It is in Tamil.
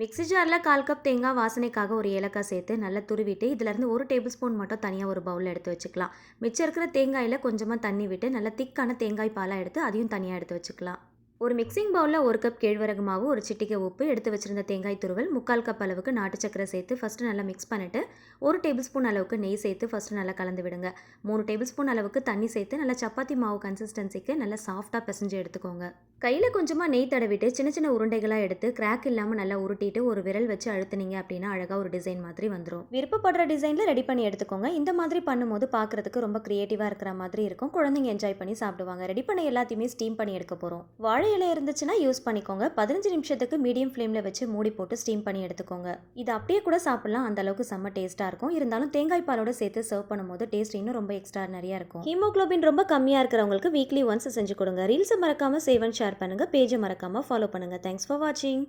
மிக்ஸி ஜாரில் கால் கப் தேங்காய் வாசனைக்காக ஒரு ஏலக்காய் சேர்த்து நல்லா துருவிட்டு இதிலேருந்து ஒரு டேபிள் ஸ்பூன் மட்டும் தனியாக ஒரு பவுலில் எடுத்து வச்சுக்கலாம். மிச்சம் இருக்கிற தேங்காயில் கொஞ்சமாக தண்ணி விட்டு நல்லா திக்கான தேங்காய் பாலாக எடுத்து அதையும் தனியாக எடுத்து வச்சுக்கலாம். ஒரு மிக்சிங் பவுலில் ஒரு கப் கேழ்வரகு மாவு ஒரு சிட்டிகை உப்பு எடுத்து வச்சுருந்த தேங்காய் துருவல் முக்கால் கப் அளவுக்கு நாட்டு சக்கரை சேர்த்து ஃபஸ்ட்டு நல்லா மிக்ஸ் பண்ணிவிட்டு ஒரு டேபிள் ஸ்பூன் அளவுக்கு நெய் சேர்த்து ஃபஸ்ட்டு நல்லா கலந்து விடுங்க. மூணு டேபிள் ஸ்பூன் அளவுக்கு தண்ணி சேர்த்து நல்லா சப்பாத்தி மாவு கன்சிஸ்டன்சிக்கு நல்லா சாஃப்டாக பிசைஞ்சு எடுத்துக்கோங்க. கையில் கொஞ்சமாக நெய் தடவிட்டு சின்ன சின்ன உருண்டைகளாக எடுத்து கிராக் இல்லாமல் நல்லா உருட்டிட்டு ஒரு விரல் வச்சு அழுத்துனீங்க அப்படின்னா அழகாக ஒரு டிசைன் மாதிரி வந்துடும் விருப்பப்படுற டிசைனில் ரெடி பண்ணி எடுத்துக்கோங்க. இந்த மாதிரி பண்ணும்போது பார்க்குறதுக்கு ரொம்ப க்ரியேட்டிவாக இருக்கிற மாதிரி இருக்கும். குழந்தைங்க என்ஜாய் பண்ணி சாப்பிடுவாங்க. ரெடி பண்ண எல்லாத்தையுமே ஸ்டீம் பண்ணி எடுக்க போகிறோம் வாழை இலை இருந்துச்சுன்னா யூஸ் பண்ணிக்கோங்க. பதினஞ்சு நிமிஷத்துக்கு மீடியம் ஃப்ளேமில் வச்சு மூடி போட்டு ஸ்டீம் பண்ணி எடுத்துக்கோங்க. இது அப்படியே கூட சாப்பிடலாம். அந்த அளவுக்கு செம்ம டேஸ்ட்டாக இருக்கும். இருந்தாலும் தேங்காய் பாலோட சேர்த்து சர்வ் பண்ணும்போது டேஸ்ட் இன்னும் ரொம்ப எக்ஸ்ட்ரா நிறையா இருக்கும். ஹீமோக்ளோபின் ரொம்ப கம்மியாக இருக்கிறவங்களுக்கு வீக்லி ஒன்ஸ் செஞ்சு கொடுங்க. ரீல்ஸை மறக்காமல் சேவன் ஷேர் பண்ணுங்கள் பேஜை மறக்காமல் ஃபாலோ பண்ணுங்கள் தேங்க்ஸ் ஃபார் வாட்சிங்